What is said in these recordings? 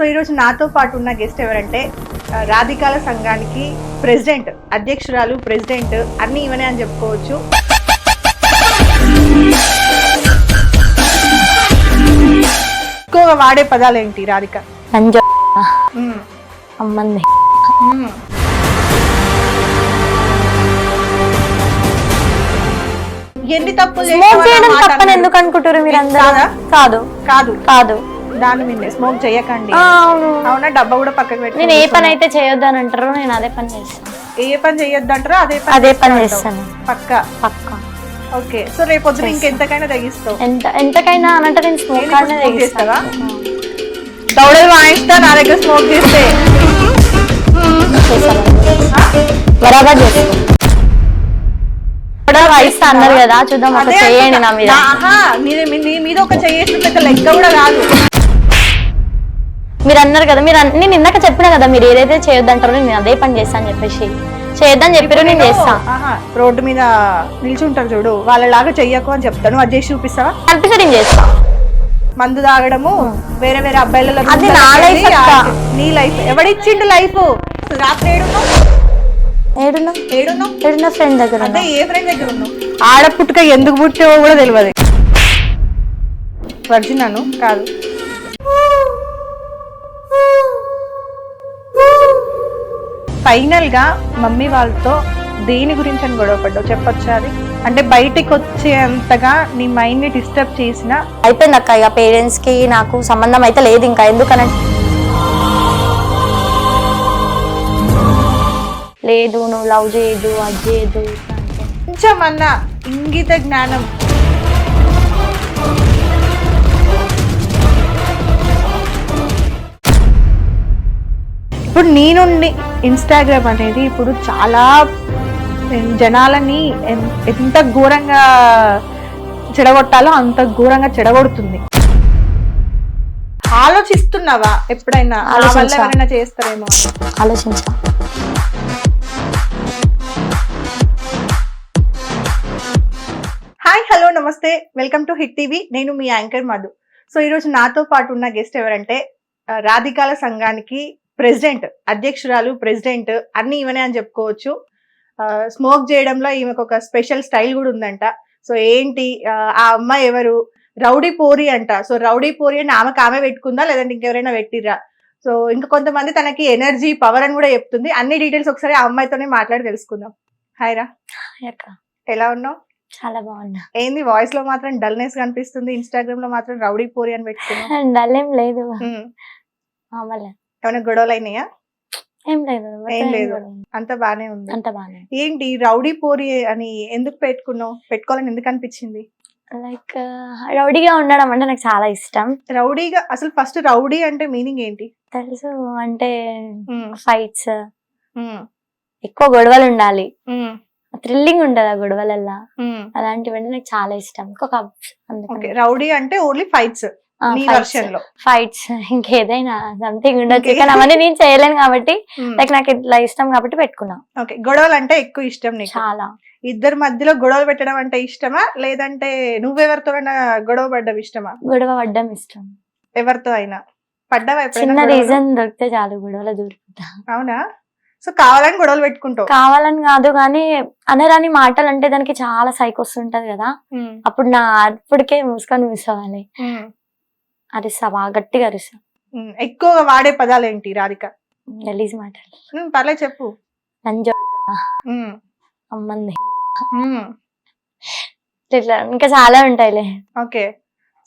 So ఈరోజు నాతో పాటు ఉన్న గెస్ట్ ఎవరంటే రాధికాల సంఘానికి ప్రెసిడెంట్ అధ్యక్షురాలు ప్రెసిడెంట్ అన్ని ఇవనే అని చెప్పుకోవచ్చు ఎక్కువగా వాడే పదాలు ఏంటి రాధిక. అమ్మంది. ఎన్ని తప్పులు స్మోక్ చేయడం తప్పని. ఎందుకు అనుకుంటారు మీరు అందరూ? కాదు కాదు కాదు దాని మీద స్మోక్ చేయకండి. అవును. అవునా? డబ్బా కూడా పక్కకు పెట్టి నేను ఏ పని అయితే చేయొద్దు అని అంటారో నేను అదే పని చేస్తాను. ఏ పని చేయొద్దంటారో అదే పని అదే పని చేస్తా చేస్తాను. పక్క. పక్క. ఓకే. సో రేపు పొద్దున ఇంకెంతకైనా తగ్గిస్తావు ఎంత ఎంతకైనా అని అంటే నేను స్మోక్ కార్డ్నే తెగిస్తావా దౌడలు వాయిస్తా నా దగ్గర స్మోక్ చేస్తే. బరాబర్ చేస్తాను కూడా వాయిస్తా అన్నారు కదా చూద్దాం ఒక చేయండి నా. మీద. నా- మీద ఒక పెద్ద లెక్క కూడా కాదు మీరు అన్నారు కదా మీరు అన్- నేను ఇందాక చెప్పిన కదా మీరు ఏదైతే చేయొద్దు అంటారో నేను అదే పని చేస్తాను చెప్పేసి. చేయొద్దని చెప్పారు నేను చేస్తా. ఆహా, రోడ్డు మీద నిల్చుంటారు చూడు వాళ్ళలాగా చెయ్యకు అని చెప్తాను. అది చేసి చూపిస్తావా? కనిపిస్తే నేను చేస్తా. మందు తాగడము వేరే వేరే అబ్బాయిల అది నా అక్క. నీ లైఫ్. ఎవడిచ్చిండు లైఫ్? రాత్రి ఏడున్నావు? ఏడున్నా. ఏడున్నావు? ఏడున్నా ఫ్రెండ్ దగ్గర అంటే ఉన్నా. ఏ ఫ్రెండ్ దగ్గర ఉన్నావు? ఆడ పుట్టుక ఎందుకు పుట్టావో కూడా తెలియదు. వర్జినాను కాదు. ఫైనల్గా మమ్మీ వాళ్ళతో దేని గురించి అని గొడవ పడ్డావు చెప్పొచ్చా అది అంటే బయటికి వచ్చేంతగా నీ మైండ్ని డిస్టర్బ్ చేసిన అయిపోయింది అక్క ఇక పేరెంట్స్కి నాకు సంబంధం అయితే లేదు ఇంకా ఎందుకనంటే లేదు నువ్వు లవ్ చేయదు అది చేయదు. కొంచెం అన్న ఇంగిత జ్ఞానం ఇప్పుడు నేనుండి ఇన్స్టాగ్రామ్ అనేది ఇప్పుడు చాలా జనాలని ఎంత ఘోరంగా చెడగొట్టాలో అంత ఘోరంగా చెడగొడుతుంది. ఆలోచిస్తున్నావా ఎప్పుడైనా. ఎవరైనా చేస్తారేమో? ఆలోచించా. హాయ్ హలో నమస్తే. Welcome to Hit TV. నేను మీ యాంకర్ మధు. సో ఈరోజు నాతో పాటు ఉన్న గెస్ట్ ఎవరంటే రాధికాల సంఘానికి ప్రెసిడెంట్ అధ్యక్షురాలు ప్రెసిడెంట్ అన్ని ఇవనే అని చెప్పుకోవచ్చు. స్మోక్ చేయడంలో ఈమెకు ఒక స్పెషల్ స్టైల్ కూడా ఉందంట. సో ఏంటి? ఆ, అమ్మాయి ఎవరు? రౌడీ పోరి అంట. సో రౌడీ పోరి అని ఆమెకు ఆమె పెట్టుకుందా? లేదంటే ఇంకెవరైనా పెట్టిర్రా? సో ఇంకా కొంతమంది తనకి ఎనర్జీ పవర్ అని కూడా చెప్తుంది. అన్ని డీటెయిల్స్ ఒకసారి ఆ అమ్మాయితోనే మాట్లాడి తెలుసుకుందాం. హాయ్ రా. ఎలా ఉన్నావు? చాలా బాగున్నా. ఏంది? వాయిస్లో మాత్రం డల్నెస్ కనిపిస్తుంది. ఇన్స్టాగ్రామ్లో మాత్రం రౌడీ పోరి అని పెట్టుకున్నావు. డల్ ఏం లేదు. ఏమైనా గొడవలు అయినాయా? ఏం లేదు. ఏం లేదు. అంత బానే ఉంది. అంత బాగానే ఏంటి రౌడీ పోరి అని ఎందుకు పెట్టుకున్నావు? పెట్టుకోవాలని ఎందుకు అనిపించింది? లైక్ రౌడీగా ఉండడం అంటే నాకు చాలా ఇష్టం. రౌడీగా అసలు ఫస్ట్ రౌడీ అంటే మీనింగ్ ఏంటి? తెలుసు అంటే ఫైట్స్. ఎక్కువ గొడవలు ఉండాలి. థ్రిల్లింగ్ ఉంటది ఆ గొడవలల్లా. అలాంటివంటే నాకు చాలా ఇష్టం. ఇంకొక రౌడీ అంటే ఓన్లీ ఫైట్స్. ఫైట్స్ ఇంకేదైనా సంథింగ్ ఉండొచ్చు. కానీ అవన్నీ నేను చేయలేను కాబట్టి లైక్ నాకు ఇట్లా ఇష్టం కాబట్టి పెట్టుకున్నా. ఓకే గొడవలు అంటే ఎక్కువ ఇష్టం నీకు? చాలా. ఇద్దరి మధ్యలో గొడవలు పెట్టడం అంటే ఇష్టమా? లేదంటే నువ్వెవరితోనైనా గొడవ పడ్డం ఇష్టమా? గొడవ పడ్డం ఇష్టం. ఎవరితో అయినా? పడ్డావా ఎప్పుడైనా చిన్న? రీజన్ దొరికితే చాలు గొడవలో దూరిపోతా. అవునా? సో కావాలని గొడవలు పెట్టుకుంటావు? కావాలని కాదు కానీ అనరాని మాటలు అంటే దానికి చాలా సైకోస్ ఉంటది కదా. ఉమ్, అప్పుడు నా అప్పటికే మూసుకొని కూర్చోవాలి. ఉమ్, అరిస్తా బాగా గట్టిగా అరిస్తా ఉమ్. ఎక్కువగా వాడే పదాలు ఏంటి రాధిక గలీజ్ మాటలు ఉమ్, పర్లేదు చెప్పు. లంజ ఉమ్, అమ్మంది. ఉమ్, ఇట్లా ఇంకా చాలా ఉంటాయిలే. ఓకే.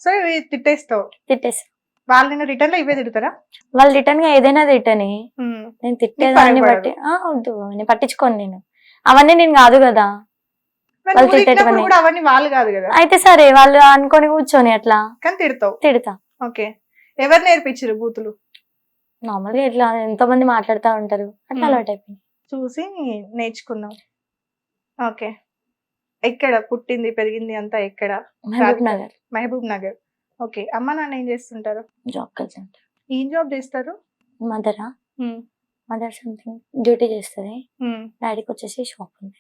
సో ఇవి తిట్టేస్తావు? తిట్టేసి వాళ్ళు నేను రిటర్న్లో ఇవే తిడతారా? వాళ్ళు రిటర్న్గా ఏదైనా తిట్టని. ఉమ్, నేను తిట్టేదాన్ని. బట్టి. ఆ వద్దు నేను పట్టించుకోను నేను. అవన్నీ నేను కాదు కదా. మరి వాళ్ళు నువ్వు తిట్టేటివన్నీ. కూడా అవన్నీ వాళ్ళు కాదు కదా. అయితే సరే వాళ్ళు అనుకొని కూర్చొని అట్లా కానీ తిడతావు. తిడతా. ఓకే. ఎవరు నేర్పించారు బూతులు? నార్మల్గా ఇట్లా ఎంతో మంది మాట్లాడుతూ ఉంటారు? అట్లా. అలవాటు అయిపోయింది. చూసి నేర్చుకున్నావు ఓకే. ఎక్కడ పుట్టింది పెరిగింది అంతా ఎక్కడ? మహబూబ్. నగర్. మహబూబ్ నగర్. ఓకే. అమ్మ నాన్న ఏం చేస్తుంటారు? జాబ్ కలిసి ఉంటారు ఏం జాబ్ చేస్తారు? మదరా. Mother something. డ్యూటీ చేస్తుంది. డాడీకి వచ్చేసి షాప్ ఉంది.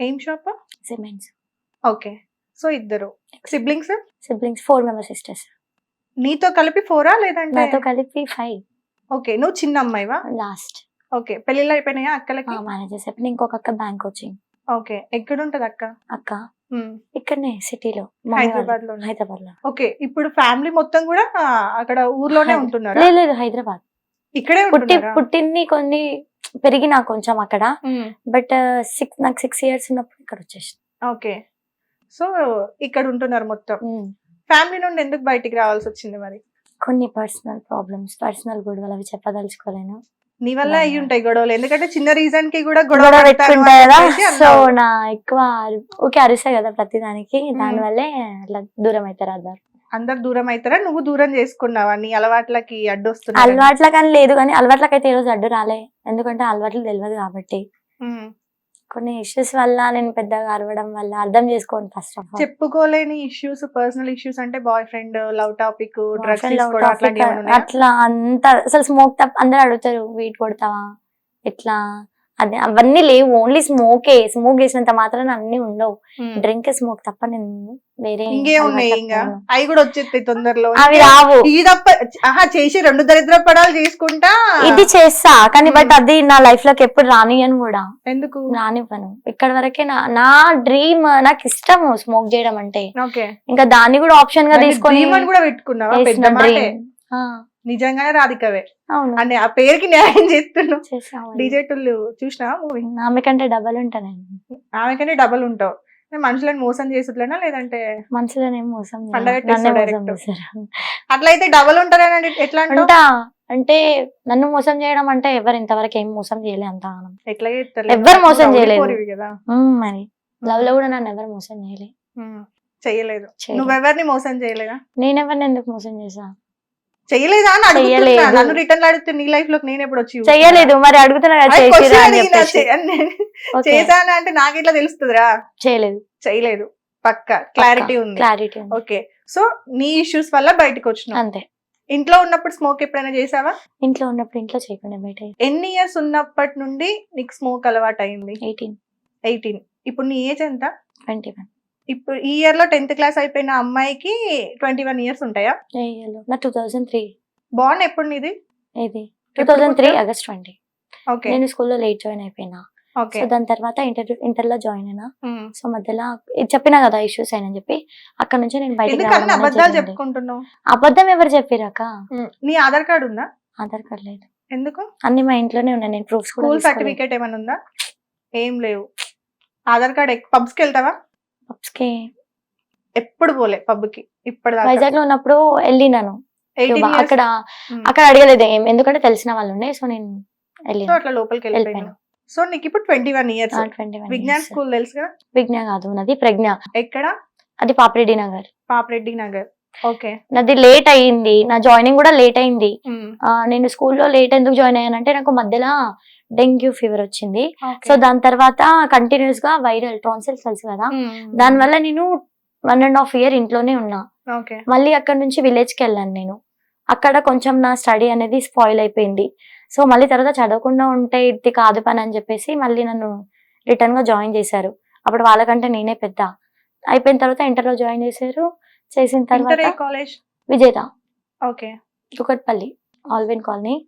ఏం షాప్? సిమెంట్స్. ఓకే. సో ఇద్దరు. Siblings? Siblings four member sisters. నీతో కలిపి ఫోరా లేదంటే? నాతో కలిపి ఫైవ్. ఓకే నువ్వు చిన్న అమ్మాయివా? లాస్ట్ ఓకే పెళ్ళిళ్ళు అయిపోయినాయా అక్కలకి? మ్యారేజ్ చేసేప్పుడు ఇంకొక అక్క బ్యాంక్ కోచింగ్ ఓకే ఎక్కడ ఉంటది అక్క. అక్క ఇక్కడనే సిటీలో హైదరాబాద్లో హైదరాబాద్లో ఓకే ఇప్పుడు ఫ్యామిలీ మొత్తం కూడా అక్కడ ఊర్లోనే ఉంటున్నారా? లేదు హైదరాబాద్. ఇక్కడే పుట్టి పుట్టింది కొన్ని పెరిగినా కొంచెం అక్కడ. బట్ సిక్స్ నాకు సిక్స్ ఇయర్స్ ఉన్నప్పుడు ఇక్కడ వచ్చేసి ఓకే. సో ఇక్కడ ఉంటున్నారు మొత్తం. ఫ్యామిలీ నుండి ఎందుకు బయటికి రావాల్సి వచ్చింది మరి? కొన్ని పర్సనల్ ప్రాబ్లమ్స్ పర్సనల్ గొడవలు అవి చెప్పదలుచుకోలేను. నీ వల్ల. అయ్యి ఉంటాయి గొడవలు. ఎందుకంటే చిన్న రీజన్కి కూడా గొడవ కదా. సో. నా ఎక్కువ ఊకే అరిసా కదా ప్రతి దానికి దాని వల్లే అట్లా దూరం అవుతారు అందరు. అందరు దూరం అవుతారా నువ్వు దూరం చేసుకున్నావా? నీ అలవాట్లకి అడ్డు వస్తున్నా అలవాట్ల కానీ లేదు కానీ అలవాట్లకైతే ఈ రోజు అడ్డు రాలే. ఎందుకంటే అలవాట్లు తెలియదు కాబట్టి. కొన్ని ఇష్యూస్ వల్ల నేను పెద్దగా అరవడం వల్ల అర్థం చేసుకోండి ఫస్ట్ ఆఫ్ ఆల్ చెప్పుకోలేని ఇష్యూస్ పర్సనల్ ఇష్యూస్ అంటే బాయ్ ఫ్రెండ్ లవ్ టాపిక్? అట్లా అంత అసలు స్మోక్ తప్ప అందరు అడుగుతారు వీట్ కొడతావా? ఎట్లా? అదే అవన్నీ లేవు. ఓన్లీ స్మోకే స్మోక్ చేసినంత మాత్రాన అన్ని ఉండవు. డ్రింక్ స్మోక్ తప్ప నేను వేరే. అవి కూడా వచ్చేస్తాయి తొందరలో. అవి రావు. ఆహా చేసి రెండు దరిద్ర పడాలు చేసుకుంటా? ఇది చేస్తా. కానీ బట్ మ్మ్. అది నా లైఫ్లోకి ఎప్పుడు రానియను కూడా. ఎందుకు? రానివ్వను. ఇక్కడ వరకే నా నా డ్రీమ్ నాకు ఇష్టం స్మోక్ చేయడం అంటే. ఇంకా దాన్ని కూడా ఆప్షన్గా తీసుకొని కూడా పెట్టుకున్నావా? చేసిన నిజంగానే రాధికవే. అవును. అంటే ఆ పేరుకి న్యాయం చేస్తున్నావు. డీజే టుల్లు చూసినావా మూవీ? ఆమె కంటే డబల్ ఉంటా నేను ఆమె కంటే డబల్ ఉంటావు. మనుషులను మోసం చేసుట్లేనా లేదంటే మనసులోనే మోసం అట్లయితే డబల్ ఉంటారని ఎట్లా ఉంటా. అంటే నన్ను మోసం చేయడం అంటే ఎవరు ఇంతవరకు ఏం మోసం చేయలే అంత. ఎట్లా ఎవ్వరు మోసం చేయలేదు. మరి లవ్లో కూడా నన్ను ఎవరు మోసం చేయలే. ఉమ్, చెయ్యలేదు. చేయలేదు. నువ్వెవరిని మోసం చేయలేదా? నేనెవరిని ఎందుకు మోసం చేసా చెయ్యలేదా అని అడుగుతున్నా. నన్ను రిటర్న్ అడిగితే నీ లైఫ్లోకి నేను ఎప్పుడు వచ్చి? చెయ్యలేదు మరి అడుగుతున్నా చేశానా అంటే నాకు ఇట్లా తెలుస్తుందిరా. చేయలేదు. చేయలేదు. పక్క. క్లారిటీ ఉంది. Clarity okay. సో నీ ఇష్యూస్ వల్ల బయటకు వచ్చినావు అంతే. ఇంట్లో ఉన్నప్పుడు స్మోక్ ఎప్పుడైనా చేసావా ఇంట్లో ఉన్నప్పుడు ఇంట్లో చేయకుండా బయట ఎన్ని ఇయర్స్ ఉన్నప్పటి నుండి నీకు స్మోక్ అలవాటు అయింది ఎయిటీన్ ఎయిటీన్ ఇప్పుడు నీ ఏజ్ ఎంత? ట్వంటీ వన్ ఇప్పుడు ఈ ఇయర్లో టెన్త్ క్లాస్ అయిపోయిన అమ్మాయికి ట్వంటీ వన్ ఇయర్స్ ఉంటాయా నా టూ థౌజండ్ త్రీ బాగుంది ఎప్పుడు నీది? ఇది two thousand three? August twenty okay నేను స్కూల్లో లేట్ జాయిన్ అయిపోయినా. ఓకే సో దాని తర్వాత ఇంటర్ ఇంటర్లో జాయిన్ అయినా సో మధ్యలో ఇది చెప్పినా కదా ఇష్యూస్ అయినా చెప్పి అక్కడ నుంచి నేను బయటకు అబద్ధం ఎవరు చెప్పిరాక నీ ఆధార్ కార్డు ఉందా? ఆధార్ కార్డ్ లేదు. ఎందుకు? అన్ని మా ఇంట్లోనే ఉన్నాయి. నేను ప్రూఫ్స్ కూడా స్కూల్. సర్టిఫికేట్ ఏమైనా ఉందా? ఏం లేవు. ఆధార్ కార్డ్ పబ్స్కి వెళ్తావా? Pubs కి ఎప్పుడు పోలే పబ్కి ఇప్పటిదాకా వైజాగ్లో ఉన్నప్పుడు వెళ్ళినాను అక్కడ అక్కడ అడగలేదు ఏం ఎందుకంటే తెలిసిన వాళ్ళు ఉండే సో నేను సో వెళ్ళిన అట్లా లోపలికి వెళ్ళిపోయాను. సో నీకు ఇప్పుడు twenty one years. Vignan school తెలుసు కదా? విజ్ఞా కాదు నాది ప్రజ్ఞ. ఎక్కడ? అది పాపిరెడ్డి నగర్. పాపిరెడ్డి నగర్. ఓకే. నాది లేట్ అయ్యింది నా జాయినింగ్ కూడా లేట్ అయింది. నేను స్కూల్లో లేట్ ఎందుకు జాయిన్ అయ్యానంటే నాకు మధ్యలో డెంగ్యూ ఫీవర్ వచ్చింది. సో దాని తర్వాత కంటిన్యూస్గా వైరల్ ట్రాన్సిల్స్ తెలుసు కదా. దాని వల్ల నేను వన్ అండ్ హాఫ్ ఇయర్ ఇంట్లోనే ఉన్నా. మళ్ళీ అక్కడ నుంచి విలేజ్కి వెళ్ళాను నేను. అక్కడ కొంచెం నా స్టడీ అనేది స్పాయిల్ అయిపోయింది. సో మళ్ళీ తర్వాత చదవకుండా ఉంటే ఇది కాదు పని అని చెప్పేసి మళ్ళీ నన్ను రిటర్న్గా జాయిన్ చేశారు. అప్పుడు వాళ్ళకంటే నేనే పెద్ద. అయిపోయిన తర్వాత ఇంటర్లో జాయిన్ చేశారు. చేసిన తర్వాత Vijetha. Okay. Kukatpally Alwyn colony.